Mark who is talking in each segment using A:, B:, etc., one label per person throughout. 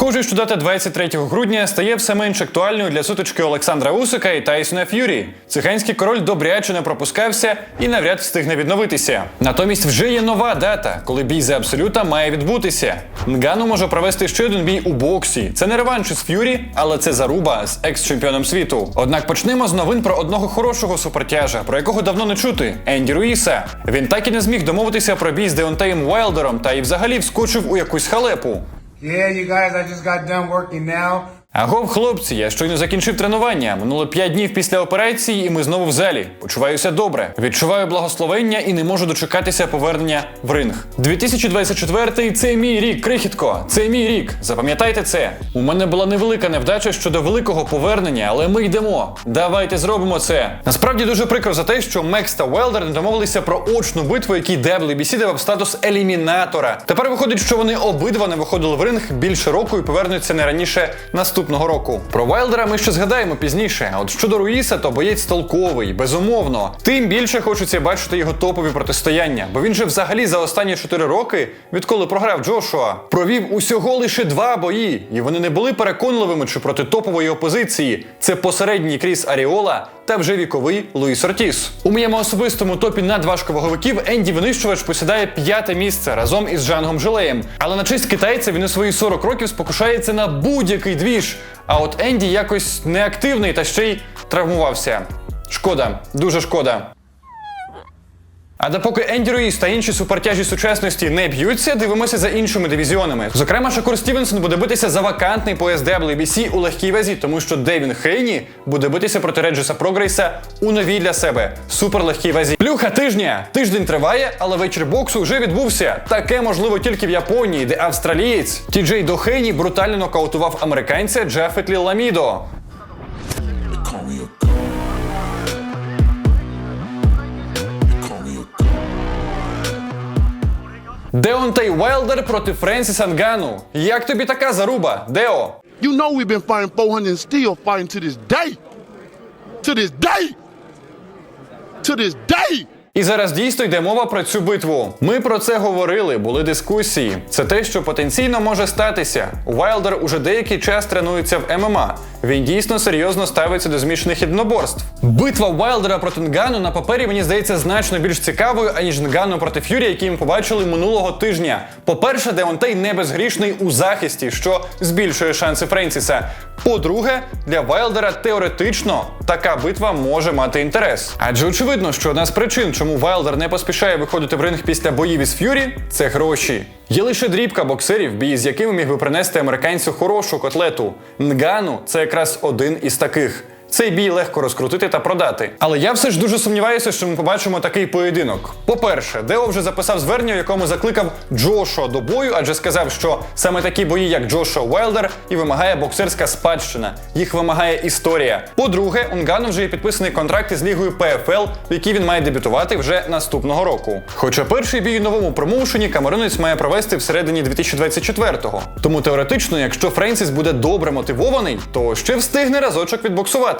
A: Схоже, що дата 23 грудня стає все менш актуальною для сутички Олександра Усика і Тайсона Ф'юрі. Циганський король добряче не пропускався і навряд встигне відновитися. Натомість вже є нова дата, коли бій за абсолюта має відбутися. Нгану може провести ще один бій у боксі. Це не реванш із Ф'юрі, але це заруба з екс-чемпіоном світу. Однак почнемо з новин про одного хорошого супертяжа, про якого давно не чути Енді Руїса. Він так і не зміг домовитися про бій з Деонтеєм Уайлдером та і взагалі вскочив у якусь халепу.
B: Yeah, you guys, I just got done working now.
A: Агов, хлопці, я щойно закінчив тренування. Минуло 5 днів після операції, і ми знову в залі. Почуваюся добре. Відчуваю благословення і не можу дочекатися повернення в ринг. 2024 – це мій рік, крихітко. Це мій рік. Запам'ятайте це. У мене була невелика невдача щодо великого повернення, але ми йдемо. Давайте зробимо це. Насправді дуже прикро за те, що Мекс та Велдер не домовилися про очну битву, якій WBC давав статус елімінатора. Тепер виходить, що вони обидва не виходили в ринг більше року і повернуться не раніше наступного року. Про Вайлдера ми ще згадаємо пізніше. От щодо Руїса, то боєць толковий, безумовно. Тим більше хочеться бачити його топові протистояння, бо він же взагалі за останні 4 роки, відколи програв Джошуа, провів усього лише два бої, і вони не були переконливими чи проти топової опозиції. Це посередній Кріс Аріола та вже віковий Луїс Ортіс. У моєму особистому топі надважковаговиків Енді Винищувач посідає п'яте місце разом із Джангом Жилеєм. Але на честь китайця він у свої 40 років спокушається на будь-який двіж. А от Енді якось неактивний та ще й травмувався. Шкода, дуже шкода. А допоки Енді Руїс та інші супертяжі сучасності не б'ються, дивимося за іншими дивізіонами. Зокрема, Шакур Стівенсон буде битися за вакантний пояс WBC у легкій вазі, тому що Девін Хейні буде битися проти Реджеса Прогрейса у новій для себе суперлегкій вазі. Плюха тижня. Тиждень триває, але вечір боксу вже відбувся. Таке можливо тільки в Японії, де австралієць Ті Джей Дохейні брутально нокаутував американця Джафетлі Ламідо. Деонтей Уайлдер проти Френсіса Нгану. Як тобі така заруба, Део?
C: You know we've been fighting 400 and still fighting to this day. To this day. To this day.
A: І зараз дійсно йде мова про цю битву. Ми про це говорили, були дискусії. Це те, що потенційно може статися. Уайлдер уже деякий час тренується в ММА. Він дійсно серйозно ставиться до змішаних єдиноборств. Битва Уайлдера проти Нгану на папері мені здається значно більш цікавою, аніж Нгану проти Ф'юрі, який ми побачили минулого тижня. По-перше, Деонтей не безгрішний у захисті, що збільшує шанси Френсіса. По-друге, для Вайлдера теоретично така битва може мати інтерес. Адже очевидно, що одна з причин, чому Вайлдер не поспішає виходити в ринг після боїв із Ф'юрі, це гроші. Є лише дрібка боксерів, бій з якими міг би принести американцю хорошу котлету. Нгану це якраз один із таких. Цей бій легко розкрутити та продати. Але я все ж дуже сумніваюся, що ми побачимо такий поєдинок. По-перше, Део вже записав звернення, в якому закликав Джошуа до бою, адже сказав, що саме такі бої, як Джошуа Уайлдер, і вимагає боксерська спадщина. Їх вимагає історія. По-друге, у Нгану вже є підписаний контракт із лігою ПФЛ, в якій він має дебютувати вже наступного року. Хоча перший бій у новому промоушені Камерунець має провести всередині 2024-го. Тому теоретично, якщо Френсіс буде добре мотивований, то ще встигне разочок відбоксувати.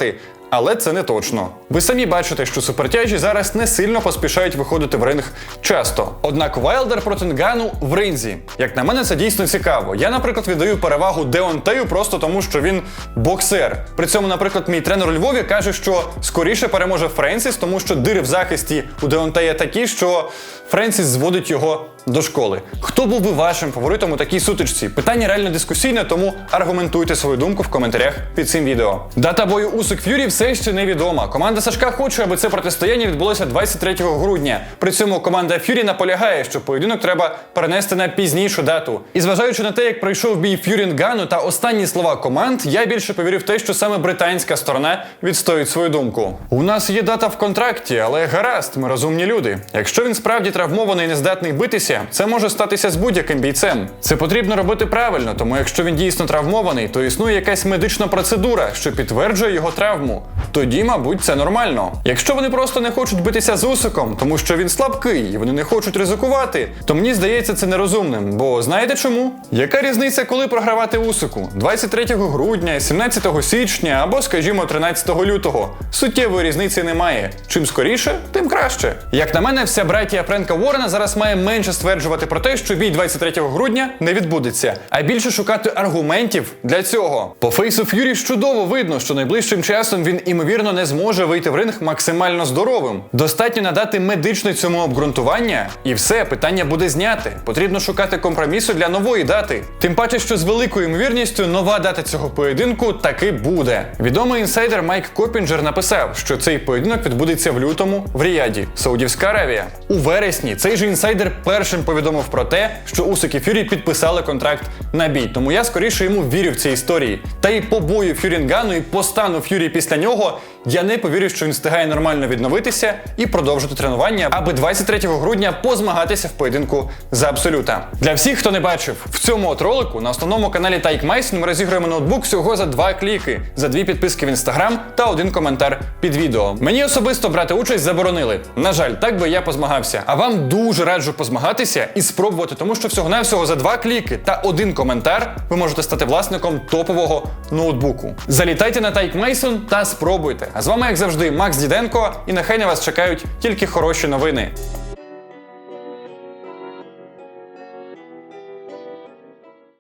A: Але це не точно. Ви самі бачите, що супертяжі зараз не сильно поспішають виходити в ринг часто. Однак Вайлдер проти Нгану в ринзі. Як на мене, це дійсно цікаво. Я, наприклад, віддаю перевагу Деонтею просто тому, що він боксер. При цьому, наприклад, мій тренер у Львові каже, що скоріше переможе Френсіс, тому що дири в захисті у Деонтея такі, що Френсіс зводить його до школи. Хто був би вашим фаворитом у такій сутичці? Питання реально дискусійне, тому аргументуйте свою думку в коментарях під цим відео. Дата бою Усик Ф'юрі все ще невідома. Команда Сашка хоче, аби це протистояння відбулося 23 грудня. При цьому команда Ф'юрі наполягає, що поєдинок треба перенести на пізнішу дату. І зважаючи на те, як пройшов бій Ф'юрі Нгану та останні слова команд, я більше повірю в те, що саме британська сторона відстоїть свою думку. У нас є дата в контракті, але гаразд, ми розумні люди. Якщо він справді травмований і не здатний битися, це може статися з будь-яким бійцем. Це потрібно робити правильно, тому якщо він дійсно травмований, то існує якась медична процедура, що підтверджує його травму. Тоді, мабуть, це нормально. Якщо вони просто не хочуть битися з Усиком, тому що він слабкий і вони не хочуть ризикувати, то мені здається це нерозумним. Бо знаєте чому? Яка різниця, коли програвати Усику? 23 грудня, 17 січня або, скажімо, 13 лютого. Суттєвої різниці немає. Чим скоріше, тим краще. Як на мене, вся братія Френка Уоррена зараз має менше стверджувати про те, що бій 23 грудня не відбудеться, а більше шукати аргументів для цього. По фейсу Ф'юрі чудово видно, що найближчим часом він імовірно не зможе вийти в ринг максимально здоровим. Достатньо надати медичне цьому обґрунтування, і все питання буде зняте. Потрібно шукати компромісу для нової дати. Тим паче, що з великою ймовірністю нова дата цього поєдинку таки буде. Відомий інсайдер Майк Копінджер написав, що цей поєдинок відбудеться в лютому в Ріяді, Саудівська Аравія. У вересні цей же інсайдер першим повідомив про те, що Усик і Фюрі підписали контракт на бій. Тому я скоріше йому вірю в ці історії. Та й по бою Фюрінгану і по стану Фюрі після нього я не повірю, що він встигає нормально відновитися і продовжити тренування, аби 23 грудня позмагатися в поєдинку за абсолюта. Для всіх, хто не бачив, в цьому от ролику на основному каналі Тайк Майсін ми розіграємо ноутбук всього за два кліки, за дві підписки в інстаграм та один коментар під відео. Мені особисто брати участь заборонили. На жаль, так би я позмагався. А вам дуже раджу позмагатися і спробувати, тому що всього-навсього за два кліки та один коментар ви можете стати власником топового ноутбуку. Залітайте на Тайк Мейсон та спробуйте. А з вами, як завжди, Макс Діденко, і нехай на вас чекають тільки хороші новини.